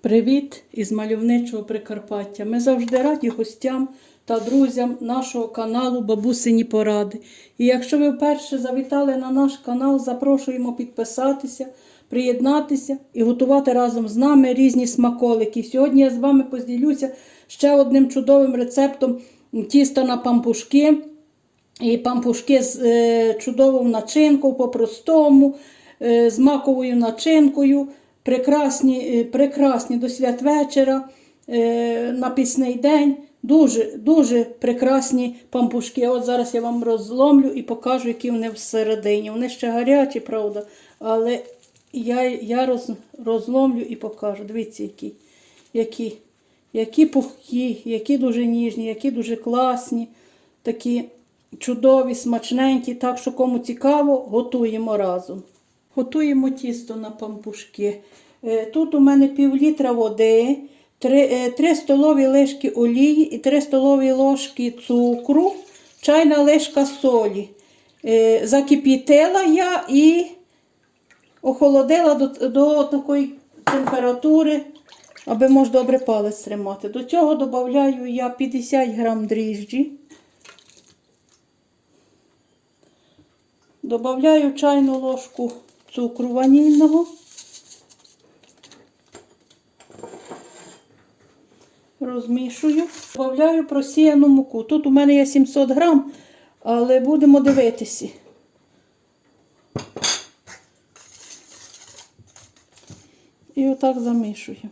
Привіт із мальовничого Прикарпаття. Ми завжди раді гостям та друзям нашого каналу Бабусині Поради. І якщо ви вперше завітали на наш канал, запрошуємо підписатися, приєднатися і готувати разом з нами різні смаколики. Сьогодні я з вами поділюся ще одним чудовим рецептом тіста на пампушки. І пампушки з е, чудовою начинкою, по-простому, е, з маковою начинкою. Прекрасні, е, прекрасні до святвечора, е, на пісний день. Дуже, дуже прекрасні пампушки. От зараз я вам розломлю і покажу, які вони всередині. Вони ще гарячі, правда, але я, я роз, розломлю і покажу. Дивіться, які, які, які пухкі, які дуже ніжні, які дуже класні, такі чудові, смачненькі. Так що, кому цікаво, готуємо разом. Готуємо тісто на пампушки. Е, Тут у мене пів літра води, 3, 3 столові ложки олії і 3 столові ложки цукру, чайна ложка солі. Е, Закипітила я і охолодила до, до такої температури, аби можна добре палець тримати. До цього додаю я 50 грам дріжджі. Добавляю чайну ложку цукру ванільного. Розмішую. Добавляю просіяну муку. Тут у мене є 700 грам, але будемо дивитися. І отак замішуємо.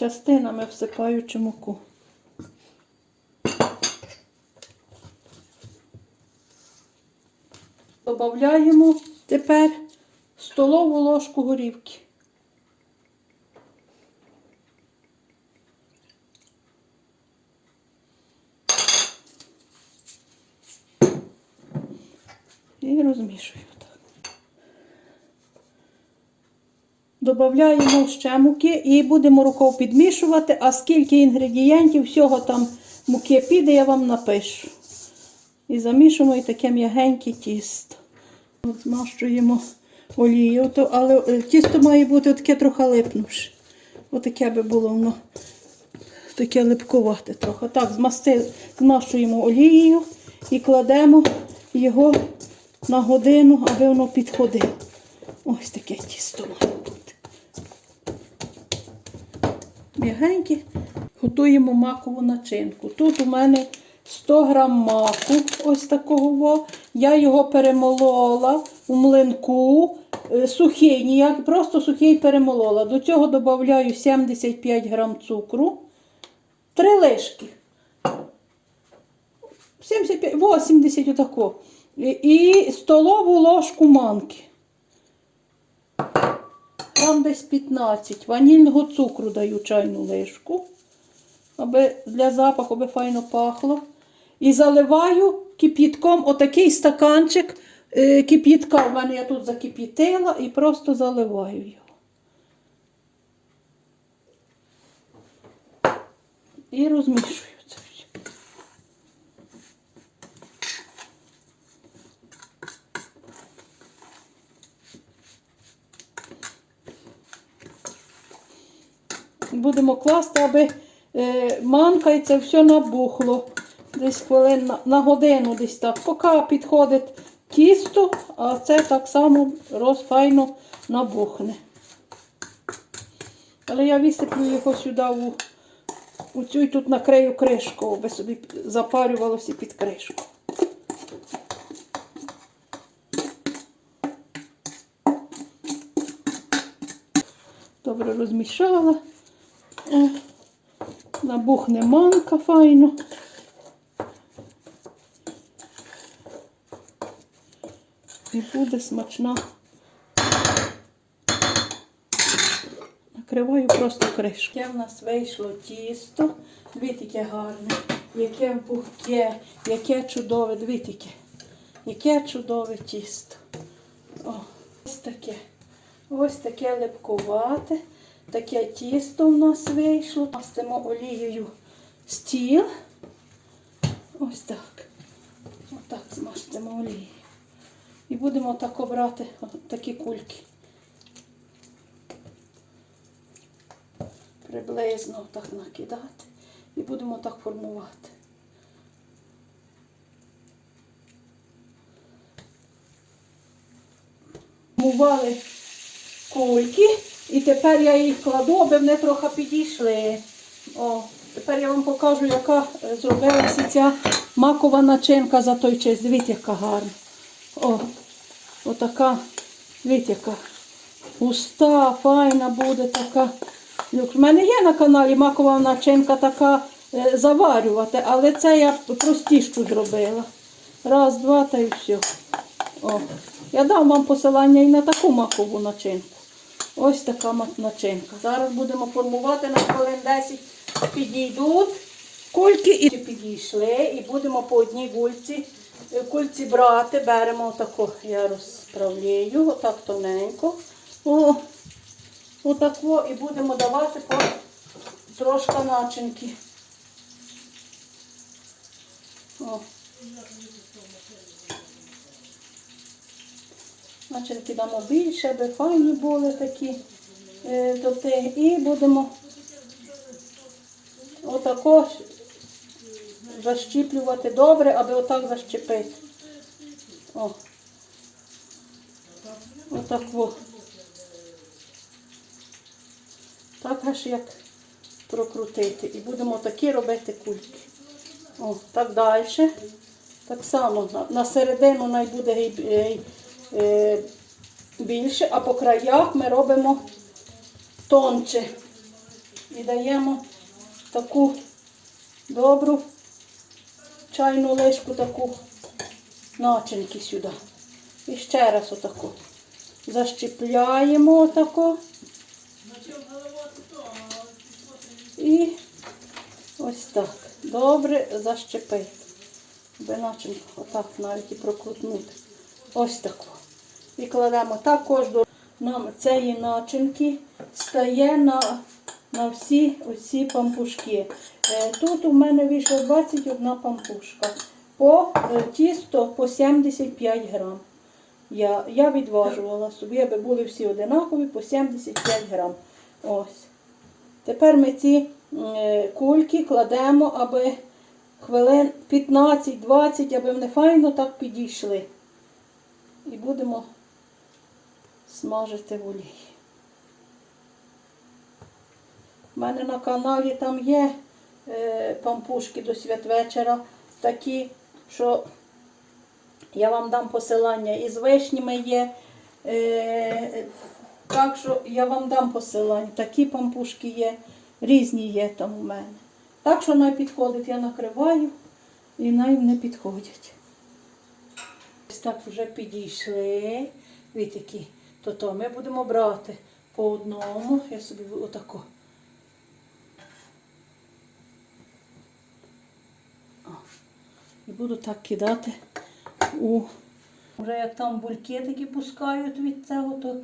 Частинами всипаючи муку. Добавляємо тепер столову ложку горівки. І розмішую Додаємо ще муки і будемо рукою підмішувати, а скільки інгредієнтів, всього там муки піде, я вам напишу. І замішуємо і таке м'ягеньке тісто. От змащуємо олією, але е, тісто має бути таке трохи липнувше. Отаке би було воно таке липкувате трохи. Так, змасти, змащуємо олією і кладемо його на годину, аби воно підходило. Ось таке тісто має Готуємо макову начинку. Тут у мене 100 грам маку, ось такого. Я його перемолола у млинку. е, Сухий, ніяк, просто сухий перемолола. До цього додаю 75 грам цукру. Три лишки. 75, 80 отако. І столову ложку манки. Там десь 15. Ванільного цукру даю чайну лишку, аби для запаху аби файно пахло. І заливаю кип'ятком отакий стаканчик е, кип'ятка. У мене я тут закип'ятила і просто заливаю його. І розмішую Будемо класти, аби е, манка і це все набухло. Десь хвилин на, на годину десь так. Поки підходить тісто, а це так само розфайно набухне. Але я висиплю його сюди у, у цю і тут накрию кришку, аби собі запарювалося під кришку. Добре розмішала. О, Набухне манка файно. І буде смачна. Накриваю просто кришку. Яке в нас вийшло тісто. Дивіться, яке гарне, яке пухке, яке чудове, дивіться, яке. Яке чудове тісто. О, ось таке. Ось таке липкувате. Таке тісто у нас вийшло. Пастимо олією стіл. Ось так. Ось так змастимо олією. І будемо так обрати такі кульки. Приблизно так накидати. І будемо так формувати. Мували кульки і тепер я їх кладу, аби вони трохи підійшли. О, тепер я вам покажу, яка зробилася ця макова начинка за той час. Дивіться, яка гарна. О, отака, дивіться, яка густа, файна буде така. У мене є на каналі макова начинка така е, заварювати, але це я простішку зробила. Раз, два та й все. О, я дам вам посилання і на таку макову начинку. Ось така начинка. Зараз будемо формувати на хвилин 10. Підійдуть кульки і підійшли. І будемо по одній гульці е, кульці брати. Беремо отаку, я розправляю, отак тоненько. О, отако і будемо давати по трошки начинки. О. Начинки дамо більше, аби файні були такі. Е. І будемо отако защіплювати добре, аби отак защепити. О. Отак во. Так аж як прокрутити. І будемо такі робити кульки. О, так далі. Так само на, середину най буде гей- більше, а по краях ми робимо тонче. І даємо таку добру чайну лишку таку начинки сюди. І ще раз отаку. Защіпляємо отако. І ось так. Добре защепити. Би начинку отак навіть і прокрутнути. Ось таку. І кладемо також до нам цієї начинки стає на, на всі оці пампушки. Е, Тут у мене вийшло 21 пампушка. По е, тісто по 75 грам. Я, я відважувала собі, аби були всі одинакові по 75 грам. Ось. Тепер ми ці е, кульки кладемо, аби хвилин 15-20, аби вони файно так підійшли. І будемо смажити в олії. У мене на каналі там є е, пампушки до святвечора такі, що я вам дам посилання і з вишнями є. Е, так що я вам дам посилання. Такі пампушки є, різні є там у мене. Так що най підходить, я накриваю і най не підходять. Ось так вже підійшли. Ось такі. То то ми будемо брати по одному. Я собі отако. І буду так кидати у. Вже як там бульки такі пускають від цього, то,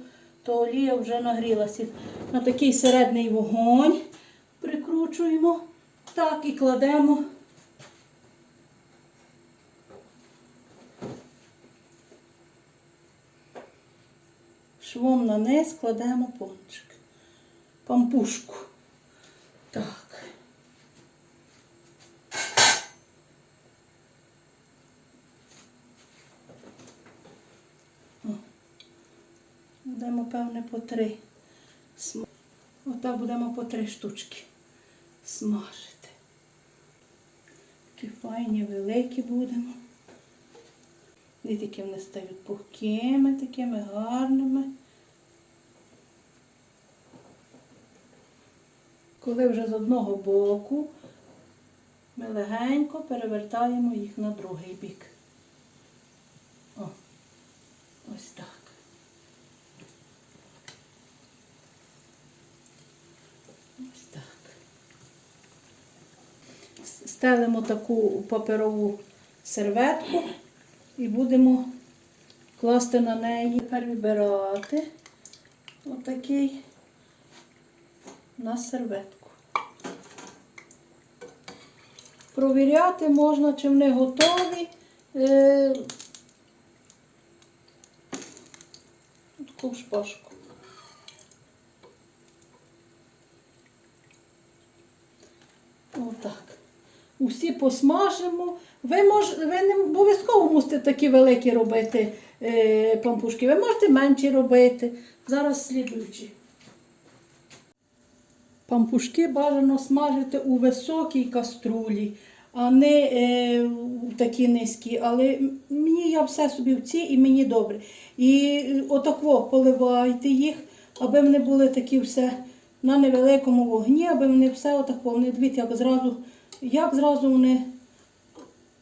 то олія вже нагрілася. На такий середній вогонь прикручуємо. Так і кладемо. Швом на низ кладемо пончик. Пампушку. Так. Будемо, певне, по три. Отак будемо по три штучки смажити. Такі файні, великі будемо. І такі вони стають пухкими, такими гарними. Коли вже з одного боку ми легенько перевертаємо їх на другий бік. О, ось так. Ось так. Стелимо таку паперову серветку і будемо класти на неї. Тепер вибирати отакий на серветку. Провіряти можна, чи вони готові. Е, Таку шпажку. Отак. Усі посмажимо. Ви, мож, ви не обов'язково мусите такі великі робити е, пампушки. Ви можете менші робити. Зараз слідуючі. Пампушки бажано смажити у високій каструлі, а не е, такі низькі. Але мені я все собі в ці і мені добре. І е, отако поливайте їх, аби вони були такі все на невеликому вогні, аби вони все отако. Вони дивіться, як зразу, як зразу вони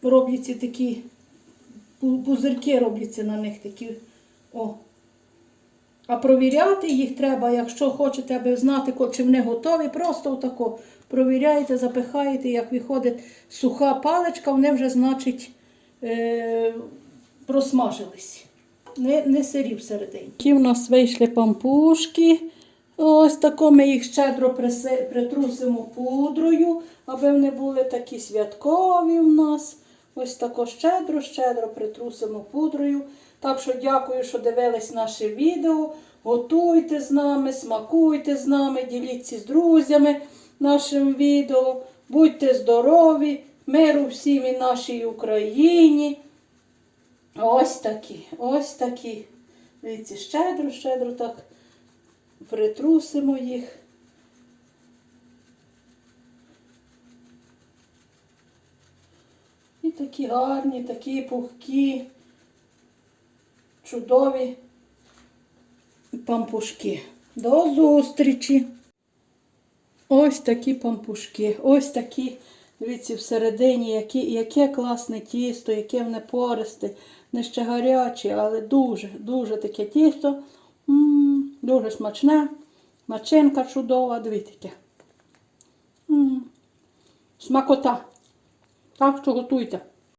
робляться такі пузирки робляться на них такі. О. А провіряти їх треба, якщо хочете, аби знати, чи вони готові, просто отако провіряєте, запихаєте, як виходить суха паличка, вони вже, значить, е- просмажились. Не, не сирі всередині. Які в нас вийшли пампушки. Ось тако ми їх щедро притрусимо пудрою, аби вони були такі святкові в нас. Ось тако щедро, щедро притрусимо пудрою. Так що дякую, що дивились наше відео. Готуйте з нами, смакуйте з нами, діліться з друзями нашим відео. Будьте здорові, миру всім і нашій Україні. Ось такі, ось такі. Дивіться, щедро, щедро так притрусимо їх. І такі гарні, такі пухкі, чудові пампушки. До зустрічі! Ось такі пампушки, ось такі, дивіться, всередині, які, яке класне тісто, яке воно пористе, не ще гаряче, але дуже, дуже таке тісто. М, дуже смачне, начинка чудова, дивіться. Смакота. Так що готуйте.